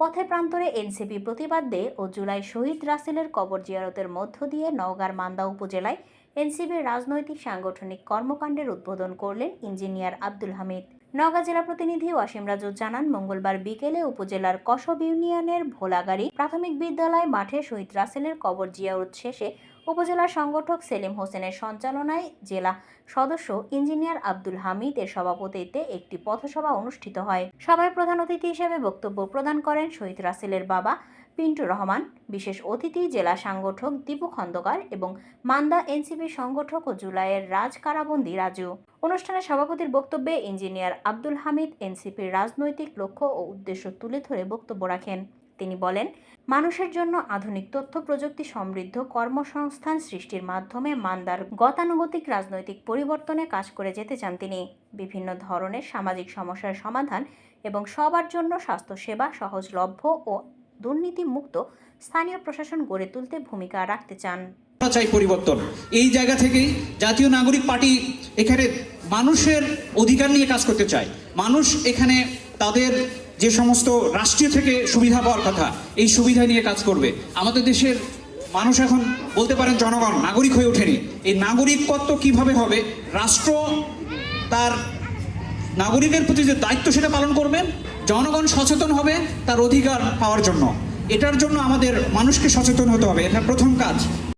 পথে প্রান্তরে এনসিপি প্রতিবাদ দে ও জুলাই শহীদ রাসেলের কবর জিয়ারতের মধ্য দিয়ে নওগাঁর মান্দা উপজেলায় এনসিপির রাজনৈতিক সাংগঠনিক কর্মকাণ্ডের উদ্বোধন করলেন ইঞ্জিনিয়ার আব্দুল হামিদ। নওগাঁ জেলা প্রতিনিধি ওয়াসিম রাজু জানান, মঙ্গলবার বিকেলে উপজেলার কসব ইউনিয়নের ভোলাগাড়ি প্রাথমিক বিদ্যালয় মাঠে শহীদ রাসেলের কবর জিয়ারত শেষে উপজেলা সংগঠক সেলিম হোসেনের সঞ্চালনায় জেলা সদস্য ইঞ্জিনিয়ার আব্দুল হামিদ এর সভাপতিত্বে একটি পথসভা অনুষ্ঠিত হয়। সভায় প্রধান অতিথি হিসেবে বক্তব্য প্রদান করেন শহীদ রাসেলের বাবা পিন্টু রহমান, বিশেষ অতিথি জেলা সাংগঠক দীপু খন্দকার এবং মান্দা এনসিপি সংগঠক ও জুলাইয়ের রাজ কারাবন্দি রাজু। অনুষ্ঠানে সভাপতির বক্তব্যে ইঞ্জিনিয়ার আব্দুল হামিদ এনসিপির রাজনৈতিক লক্ষ্য ও উদ্দেশ্য তুলে ধরে বক্তব্য রাখেন। তিনি বলেন, মানুষের জন্য আধুনিক তথ্য প্রযুক্তি সমৃদ্ধ কর্মসংস্থান সৃষ্টির মাধ্যমে মান্দার গতানুগতিক রাজনৈতিক পরিবর্তনে কাজ করে যেতে চান তিনি। বিভিন্ন ধরনের সামাজিক সমস্যার সমাধান এবং সবার জন্য স্বাস্থ্যসেবা সহজলভ্য ও দুর্নীতিমুক্ত স্থানীয় প্রশাসন গড়ে তুলতে ভূমিকা রাখতে চান। চাই পরিবর্তন। এই জায়গা থেকেই জাতীয় নাগরিক পার্টি এখানে মানুষের অধিকার নিয়ে কাজ করতে চায়। মানুষ এখানে তাদের যে সমস্ত রাষ্ট্রীয় থেকে সুবিধা পাওয়ার কথা, এই সুবিধা নিয়ে কাজ করবে। আমাদের দেশের মানুষ এখন বলতে পারেন জনগণ, নাগরিক হয়ে ওঠেনি। এই নাগরিকত্ব কীভাবে হবে? রাষ্ট্র তার নাগরিকের প্রতি যে দায়িত্ব সেটা পালন করবেন? জনগণ সচেতন হবে তার অধিকার পাওয়ার জন্য। এটার জন্য আমাদের মানুষকে সচেতন হতে হবে। এটা প্রথম কাজ।